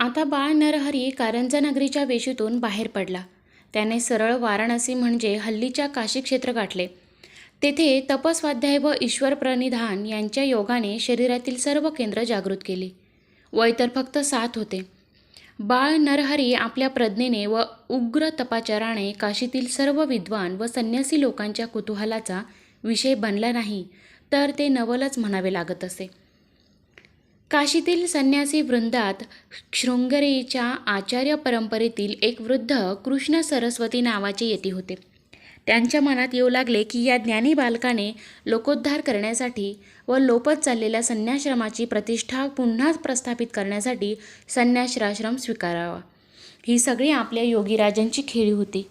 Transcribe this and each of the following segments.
आता बाळ नरहरी कारंजा नगरीच्या वेशीतून बाहेर पडला. त्याने सरळ वाराणसी म्हणजे हल्लीच्या काशी क्षेत्र गाठले. तेथे तपस्वाध्याय व ईश्वर प्रणिधान यांच्या योगाने शरीरातील सर्व केंद्र जागृत केली. वय तर फक्त सात होते. बाळ नरहरी आपल्या प्रज्ञेने व उग्र तपाचाराने काशीतील सर्व विद्वान व संन्यासी लोकांच्या कुतूहलाचा विषय बनला नाही तर ते नवलच म्हणावे लागत असे. काशीतील संन्यासी वृंदात शृंगरीच्या आचार्य परंपरेतील एक वृद्ध कृष्ण सरस्वती नावाचे येती होते. त्यांच्या मनात येऊ लागले की या ज्ञानी बालकाने लोकोद्धार करण्यासाठी व लोपत चाललेल्या संन्याश्रमाची प्रतिष्ठा पुन्हा प्रस्थापित करण्यासाठी संन्याश्राश्रम स्वीकारावा. ही सगळी आपल्या योगीराजांची खेळी होती.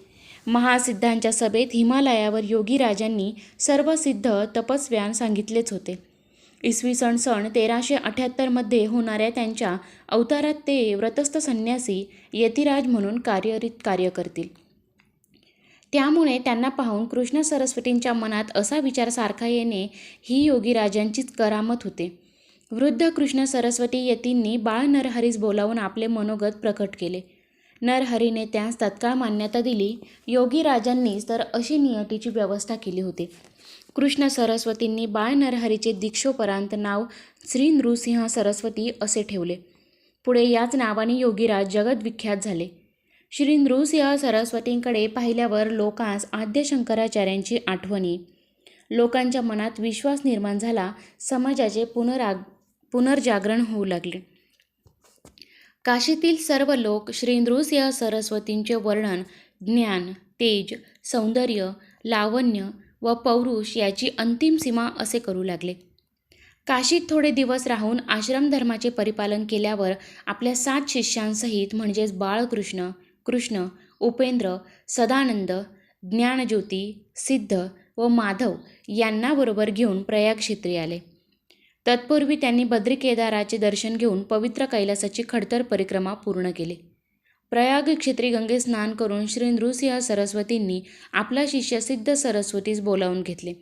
महासिद्धांच्या सभेत हिमालयावर योगीराजांनी सर्व सिद्ध तपस्व्यान सांगितलेच होते. इसवी सन सन तेराशे अठ्याहत्तरमध्ये होणाऱ्या त्यांच्या अवतारात ते व्रतस्थ संन्यासी यतिराज म्हणून कार्यरित कार्य करतील. त्यामुळे त्यांना पाहून कृष्ण सरस्वतींच्या मनात असा विचार सारखा येणे ही योगीराजांचीच करामत होते. वृद्ध कृष्ण सरस्वती यतींनी बाळ नरहरीस बोलावून आपले मनोगत प्रकट केले. नरहरीने त्यास तत्काळ मान्यता दिली. योगीराजांनीच तर अशी नियतीची व्यवस्था केली होती. कृष्ण सरस्वतींनी बाळ नरहरीचे दीक्षोपरांत नाव श्री नृसिंह सरस्वती असे ठेवले. पुढे याच नावाने योगीराज जगद्विख्यात झाले. श्री नृसिंह सरस्वतींकडे पाहिल्यावर लोकांस आद्य शंकराचार्यांची आठवणी. लोकांच्या मनात विश्वास निर्माण झाला समाजाचे पुनराग पुनर्जागरण होऊ लागले. काशीतील सर्व लोक श्री नृसिंह सरस्वतींचे वर्णन ज्ञान तेज सौंदर्य लावण्य व पौरुष याची अंतिम सीमा असे करू लागले. काशीत थोडे दिवस राहून आश्रमधर्माचे परिपालन केल्यावर आपल्या सात शिष्यांसहित म्हणजेच बाळकृष्ण कृष्ण उपेंद्र सदानंद ज्ञानज्योती सिद्ध व माधव यांना बरोबर घेऊन प्रयाग क्षेत्री आले. तत्पूर्वी त्यांनी बद्री केदाराचे दर्शन घेऊन पवित्र कैलासाची खडतर परिक्रमा पूर्ण केली. प्रयाग क्षेत्री गंगे स्नान करून श्री नृसिंह सरस्वतींनी आपला शिष्य सिद्ध सरस्वतीस बोलावून घेतले.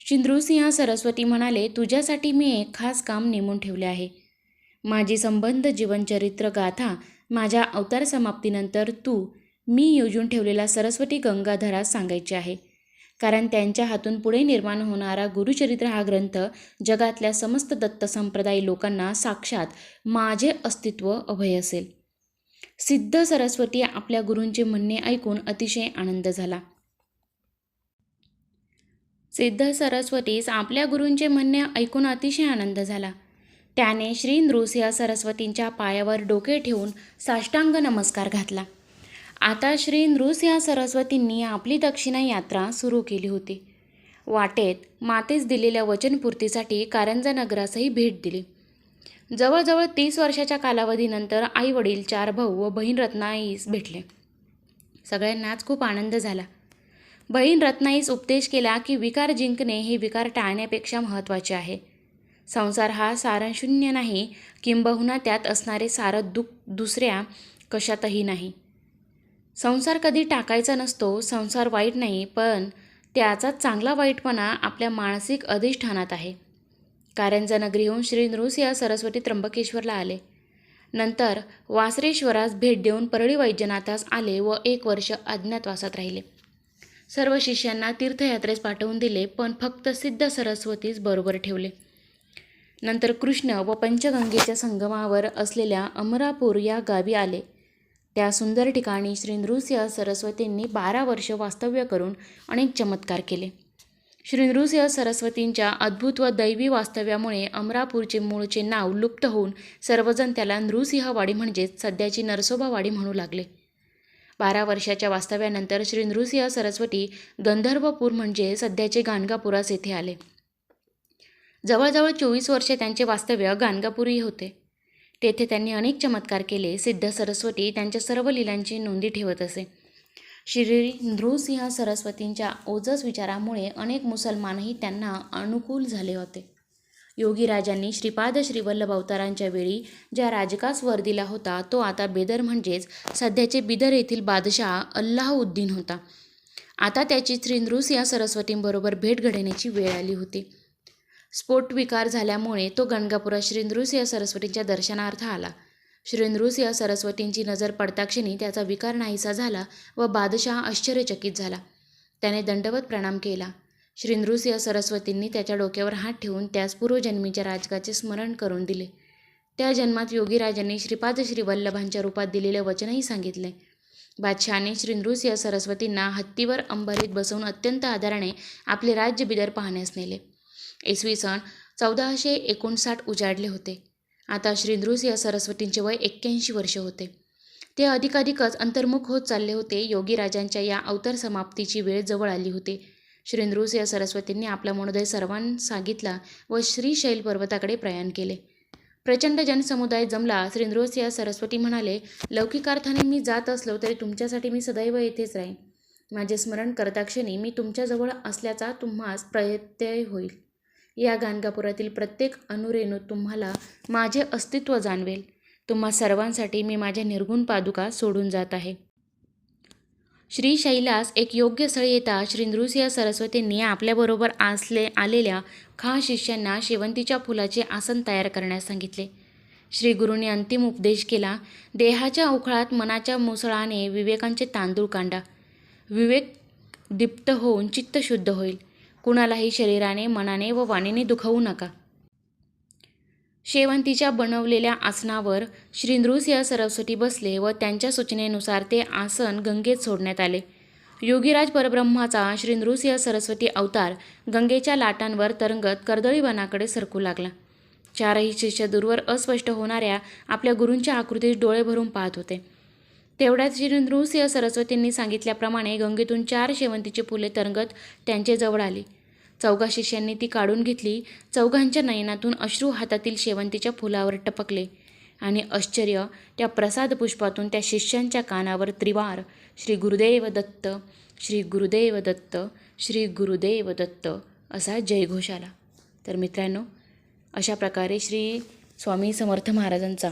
श्री नृसिंह सरस्वती म्हणाले तुझ्यासाठी मी एक खास काम नेमून ठेवले आहे. माझी संबंध जीवनचरित्र गाथा माझ्या अवतार समाप्तीनंतर तू मी योजून ठेवलेला सरस्वती गंगाधरास सांगायचे आहे. कारण त्यांच्या हातून पुढे निर्माण होणारा गुरुचरित्र हा ग्रंथ जगातल्या समस्त दत्त संप्रदायी लोकांना साक्षात माझे अस्तित्व अभय असेल. सिद्ध सरस्वती आपल्या गुरूंचे म्हणणे ऐकून अतिशय आनंद झाला. सिद्ध सरस्वतीस आपल्या गुरूंचे म्हणणे ऐकून अतिशय आनंद झाला. त्याने श्री नृसिंह सरस्वतींच्या पायावर डोके ठेवून साष्टांग नमस्कार घातला. आता श्री नृसिंह सरस्वतींनी आपली दक्षिणा यात्रा सुरू केली होती. वाटेत मातेस दिलेल्या वचनपूर्तीसाठी कारंजा नगरासही भेट दिली. जवळजवळ तीस वर्षाच्या कालावधीनंतर आई वडील चार भाऊ व बहीण रत्नाईस भेटले. सगळ्यांनाच खूप आनंद झाला. बहीण रत्नाईस उपदेश केला की विकार जिंकणे हे विकार टाळण्यापेक्षा महत्त्वाचे आहे. संसार हा सारशून्य नाही किंबहुना त्यात असणारे सारं दुःख दुसऱ्या कशातही नाही. संसार कधी टाकायचा नसतो संसार वाईट नाही पण त्याचा चांगला वाईटपणा आपल्या मानसिक अधिष्ठानात आहे. कारंजा नगरीहून श्री नृसिंह सरस्वती त्र्यंबकेश्वरला आले. नंतर वासरेश्वरास भेट देऊन परळी वैद्यनाथास आले व एक वर्ष अज्ञातवासात राहिले. सर्व शिष्यांना तीर्थयात्रेस पाठवून दिले पण फक्त सिद्ध सरस्वतीस बरोबर ठेवले. नंतर कृष्ण व पंचगंगेच्या संगमावर असलेल्या अमरापूर या गावी आले. त्या सुंदर ठिकाणी श्री नृसिंह सरस्वतींनी बारा वर्ष वास्तव्य करून अनेक चमत्कार केले. श्री नृसिंह सरस्वतींच्या अद्भुत व दैवी वास्तव्यामुळे अमरापूरचे मूळचे नाव लुप्त होऊन सर्वजण त्याला नृसिंहवाडी म्हणजेच सध्याची नरसोबावाडी म्हणू लागले. बारा वर्षाच्या वास्तव्यानंतर श्री नृसिंह सरस्वती गंधर्वपूर म्हणजे सध्याचे गाणगापुरास येथे आले. जवळजवळ चोवीस वर्षे त्यांचे वास्तव्य गाणगापुरी होते. तेथे त्यांनी अनेक चमत्कार केले. सिद्ध सरस्वती त्यांच्या सर्व लीलांची नोंदी ठेवत असे. श्री नृसिंह सरस्वतींच्या ओजस विचारामुळे अनेक मुसलमानही त्यांना अनुकूल झाले होते. योगीराजांनी श्रीपाद श्रीवल्लभ अवतारांच्या वेळी ज्या राजकास वर दिला होता तो आता बेदर म्हणजेच सध्याचे बिदर येथील बादशाह अल्लाहउद्दीन होता. आता त्याची श्री नृसिंह सरस्वतींबरोबर भेट घडण्याची वेळ आली होती. स्फोट विकार झाल्यामुळे तो गणगापुरात श्री नृसिंह सरस्वतींच्या दर्शनार्थ आला. श्री या सरस्वतींची नजर पडताक्षणी त्याचा विकार नाहीसा झाला व बादशहा आश्चर्यचकित झाला. त्याने दंडवत प्रणाम केला. श्री या सरस्वतींनी त्याच्या डोक्यावर हात ठेवून त्यास पूर्वजन्मीच्या राजकाचे स्मरण करून दिले. त्या जन्मात योगीराजांनी श्रीपाद श्रीवल्लभांच्या रूपात दिलेले वचनही सांगितले. बादशहाने श्री या सरस्वतींना हत्तीवर अंबरीत बसवून अत्यंत आदराने आपले राज्य बिदर पाहण्यास नेले. इसवी सन चौदाशे एकोणसाठ उजाडले होते. आता श्री नृसिंह सरस्वतींचे वय एक्क्याऐंशी वर्ष होते. ते अधिकाधिकच अंतर्मुख होत चालले होते. योगीराजांच्या या अवतर समाप्तीची वेळ जवळ आली होती. श्री नृसिंह सरस्वतींनी आपला मनोदय सर्वांना सांगितला व श्रीशैल पर्वताकडे प्रयाण केले. प्रचंड जनसमुदाय जमला. श्री नृसिंह सरस्वती म्हणाले लौकिकार्थाने मी जात असलो तरी तुमच्यासाठी मी सदैव येथेच राहीन. माझे स्मरण करता क्षणी मी तुमच्याजवळ असल्याचा तुम्हास प्रत्यय होईल. या गाणगापुरातील प्रत्येक अनुरेणू तुम्हाला माझे अस्तित्व जाणवेल. तुम्हा सर्वांसाठी मी माझ्या निर्गुण पादुका सोडून जात आहे. श्री शैलास एक योग्य स्थळ येता श्री नृसिंह सरस्वतींनी आपल्याबरोबर असले आलेल्या खा शिष्यांना शेवंतीच्या फुलाचे आसन तयार करण्यास सांगितले. श्री गुरूंनी अंतिम उपदेश केला देहाच्या उखळात मनाच्या मुसळाने विवेकांचे तांदूळ कांडा. विवेक दीप्त होऊन चित्त शुद्ध होईल. कुणालाही शरीराने मनाने व वाणीने दुखवू नका. शेवंतीच्या बनवलेल्या आसनावर श्रीनृसिंह सरस्वती बसले व त्यांच्या सूचनेनुसार ते आसन गंगेत सोडण्यात आले. योगीराज परब्रह्माचा श्रीनृसिंह सरस्वती अवतार गंगेच्या लाटांवर तरंगत कर्दळीवनाकडे सरकू लागला. चारही शिष्य दूरवर अस्पष्ट होणाऱ्या आपल्या गुरूंच्या आकृतीत डोळे भरून पाहत होते. तेवढ्याच श्री नृसिंह सरस्वतींनी सांगितल्याप्रमाणे गंगेतून चार शेवंतीची फुले तरंगत त्यांचे जवळ आली. चौघा शिष्यांनी ती काढून घेतली. चौघांच्या नयनातून अश्रू हातातील शेवंतीच्या फुलावर टपकले. आणि आश्चर्य त्या प्रसाद पुष्पातून त्या शिष्यांच्या कानावर त्रिवार. श्री गुरुदेव दत्त श्री गुरुदेव दत्त श्री गुरुदेव दत्त असा जयघोष आला. तर मित्रांनो अशा प्रकारे श्री स्वामी समर्थ महाराजांचा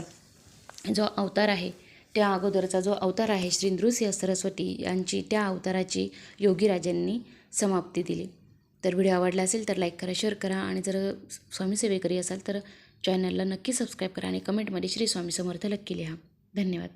जो अवतार आहे त्या अगोदरचा जो अवतार आहे श्री नृसिंह सरस्वती यांची त्या अवताराची योगीराजांनी समाप्ती दिली. तर व्हिडिओ आवडला असेल तर लाईक करा शेअर करा आणि जर स्वामी सेवेकरी असाल तर चॅनलला नक्की सबस्क्राईब करा आणि कमेंटमध्ये श्री स्वामी समर्थ नक्की लिहा. धन्यवाद.